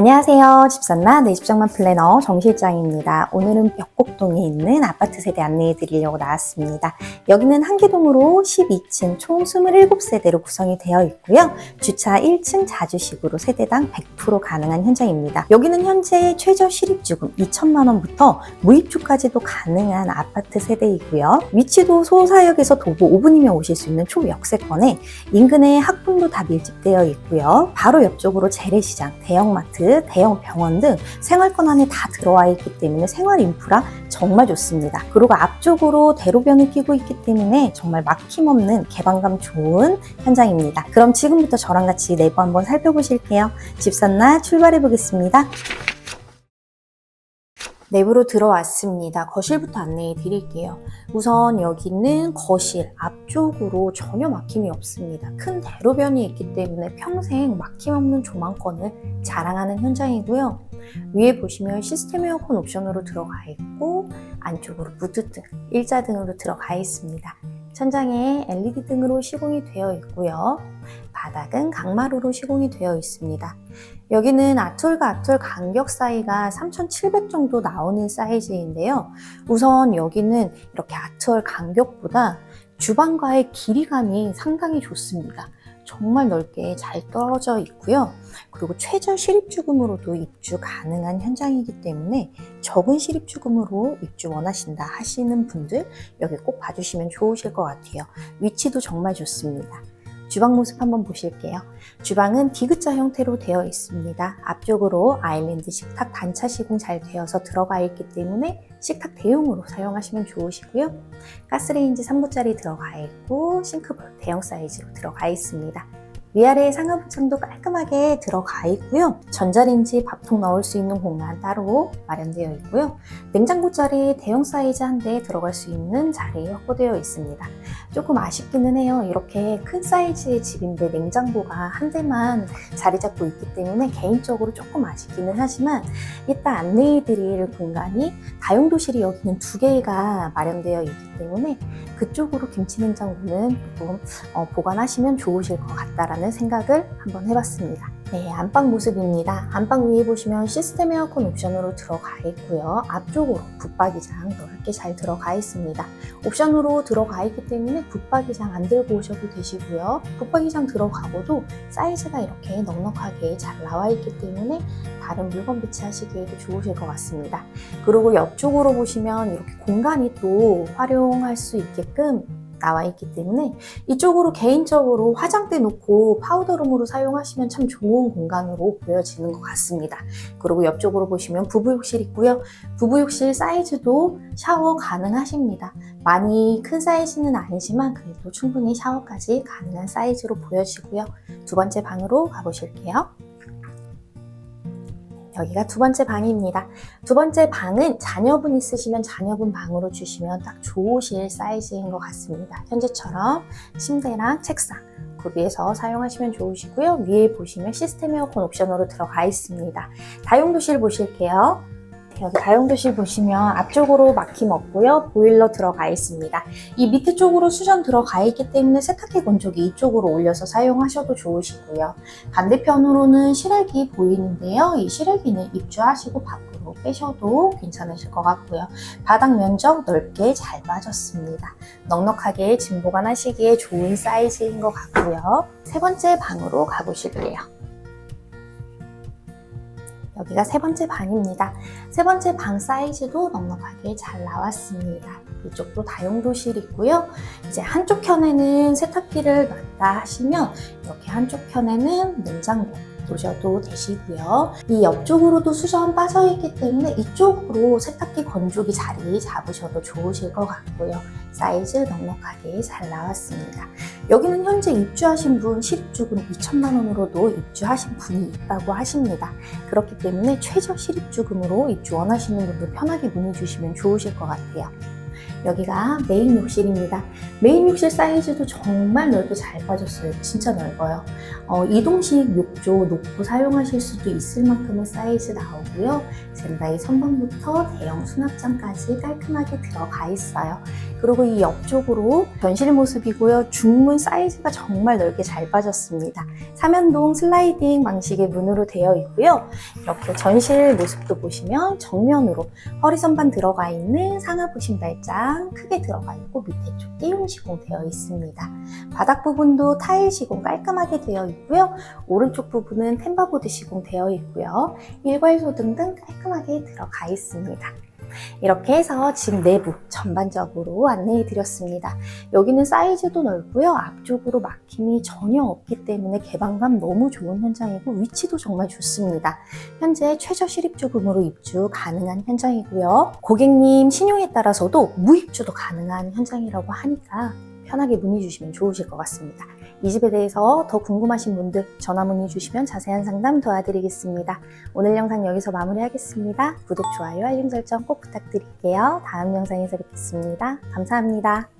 안녕하세요. 집산나 내 집장만 플래너 정 실장입니다. 오늘은 벽곡동에 있는 아파트 세대 안내해 드리려고 나왔습니다. 여기는 한기동으로 12층 총 27세대로 구성이 되어 있고요. 주차 1층 자주식으로 세대당 100% 가능한 현장입니다. 여기는 현재 최저 실입주금 2천만 원부터 무입주까지도 가능한 아파트 세대이고요. 위치도 소사역에서 도보 5분이면 오실 수 있는 초역세권에 인근에 학군도 다 밀집되어 있고요. 바로 옆쪽으로 재래시장, 대형마트, 대형 병원 등 생활권 안에 다 들어와 있기 때문에 생활 인프라 정말 좋습니다. 그리고 앞쪽으로 대로변을 끼고 있기 때문에 정말 막힘없는 개방감 좋은 현장입니다. 그럼 지금부터 저랑 같이 내부 한번 살펴보실게요. 집산나 출발해 보겠습니다. 내부로 들어왔습니다. 거실부터 안내해 드릴게요. 우선 여기는 거실 앞쪽으로 전혀 막힘이 없습니다. 큰 대로변이 있기 때문에 평생 막힘 없는 조망권을 자랑하는 현장이고요. 위에 보시면 시스템 에어컨 옵션으로 들어가 있고 안쪽으로 무드 등, 일자 등으로 들어가 있습니다. 천장에 LED 등으로 시공이 되어 있고요. 바닥은 강마루로 시공이 되어 있습니다. 여기는 아톨과 아톨 간격 사이가 3,700 정도 나오는 사이즈인데요. 우선 여기는 이렇게 아톨 간격보다 주방과의 길이감이 상당히 좋습니다. 정말 넓게 잘 떨어져 있고요. 그리고 최저 실입주금으로도 입주 가능한 현장이기 때문에 적은 실입주금으로 입주 원하신다 하시는 분들 여기 꼭 봐주시면 좋으실 것 같아요. 위치도 정말 좋습니다. 주방 모습 한번 보실게요. 주방은 디귿자 형태로 되어 있습니다. 앞쪽으로 아일랜드 식탁 단차 시공 잘 되어서 들어가 있기 때문에 식탁 대용으로 사용하시면 좋으시고요. 가스레인지 3부짜리 들어가 있고 싱크볼 대형 사이즈로 들어가 있습니다. 위아래 상하부창도 깔끔하게 들어가 있고요. 전자레인지 밥통 넣을 수 있는 공간 따로 마련되어 있고요. 냉장고 자리 대형 사이즈 한 대 들어갈 수 있는 자리 확보되어 있습니다. 조금 아쉽기는 해요. 이렇게 큰 사이즈의 집인데 냉장고가 한 대만 자리 잡고 있기 때문에 개인적으로 조금 아쉽기는 하지만 이따 안내해 드릴 공간이 다용도실이 여기는 두 개가 마련되어 있기 때문에 그쪽으로 김치냉장고는 조금 어, 보관하시면 좋으실 것 같다라는 생각을 한번 해봤습니다. 네, 안방 모습입니다. 안방 위에 보시면 시스템 에어컨 옵션으로 들어가 있고요. 앞쪽으로 붙박이장 넓게 잘 들어가 있습니다. 옵션으로 들어가 있기 때문에 붙박이장 안 들고 오셔도 되시고요. 붙박이장 들어가고도 사이즈가 이렇게 넉넉하게 잘 나와 있기 때문에 다른 물건 배치하시기에도 좋으실 것 같습니다. 그리고 옆쪽으로 보시면 이렇게 공간이 또 활용할 수 있게끔 나와 있기 때문에 이쪽으로 개인적으로 화장대 놓고 파우더룸으로 사용하시면 참 좋은 공간으로 보여지는 것 같습니다. 그리고 옆쪽으로 보시면 부부욕실 있고요. 부부욕실 사이즈도 샤워 가능하십니다. 많이 큰 사이즈는 아니지만 그래도 충분히 샤워까지 가능한 사이즈로 보여지고요. 두 번째 방으로 가보실게요. 여기가 두 번째 방입니다. 두 번째 방은 자녀분 있으시면 자녀분 방으로 주시면 딱 좋으실 사이즈인 것 같습니다. 현재처럼 침대랑 책상 구비해서 사용하시면 좋으시고요. 위에 보시면 시스템 에어컨 옵션으로 들어가 있습니다. 다용도실 보실게요. 여기 다용도실 보시면 앞쪽으로 막힘 없고요. 보일러 들어가 있습니다. 이 밑에 쪽으로 수전 들어가 있기 때문에 세탁기 건조기 이쪽으로 올려서 사용하셔도 좋으시고요. 반대편으로는 실외기 보이는데요. 이 실외기는 입주하시고 밖으로 빼셔도 괜찮으실 것 같고요. 바닥 면적 넓게 잘 빠졌습니다. 넉넉하게 짐 보관하시기에 좋은 사이즈인 것 같고요. 세 번째 방으로 가보실게요. 여기가 세 번째 방입니다. 세 번째 방 사이즈도 넉넉하게 잘 나왔습니다. 이쪽도 다용도실 있고요. 이제 한쪽 편에는 세탁기를 놨다 하시면 이렇게 한쪽 편에는 냉장고 놓으셔도 되시고요. 이 옆쪽으로도 수전 빠져 있기 때문에 이쪽으로 세탁기 건조기 자리 잡으셔도 좋으실 것 같고요. 사이즈 넉넉하게 잘 나왔습니다. 여기는 현재 입주하신 분 실입주금 2천만 원으로도 입주하신 분이 있다고 하십니다. 그렇기 때문에 최저 실입주금으로 입주 원하시는 분들 편하게 문의 주시면 좋으실 것 같아요. 여기가 메인 욕실입니다. 메인 욕실 사이즈도 정말 넓게 잘 빠졌어요. 진짜 넓어요. 어, 이동식 욕조 놓고 사용하실 수도 있을 만큼의 사이즈 나오고요. 젠다이 선반부터 대형 수납장까지 깔끔하게 들어가 있어요. 그리고 이 옆쪽으로 변실 모습이고요. 중문 사이즈가 정말 넓게 잘 빠졌습니다. 삼연동 슬라이딩 방식의 문으로 되어 있고요. 이렇게 전실 모습도 보시면 정면으로 허리 선반 들어가 있는 상하부 신발장 크게 들어가 있고 밑에 쪽 띄움 시공되어 있습니다. 바닥 부분도 타일 시공 깔끔하게 되어 있고요. 오른쪽 부분은 템바보드 시공되어 있고요. 일괄 소 등 등 깔끔하게 들어가 있습니다. 이렇게 해서 집 내부 전반적으로 안내해 드렸습니다. 여기는 사이즈도 넓고요. 앞쪽으로 막힘이 전혀 없기 때문에 개방감 너무 좋은 현장이고 위치도 정말 좋습니다. 현재 최저 실입주금으로 입주 가능한 현장이고요. 고객님 신용에 따라서도 무입주도 가능한 현장이라고 하니까 편하게 문의 주시면 좋으실 것 같습니다. 이 집에 대해서 더 궁금하신 분들 전화 문의 주시면 자세한 상담 도와드리겠습니다. 오늘 영상 여기서 마무리하겠습니다. 구독, 좋아요, 알림 설정 꼭 부탁드릴게요. 다음 영상에서 뵙겠습니다. 감사합니다.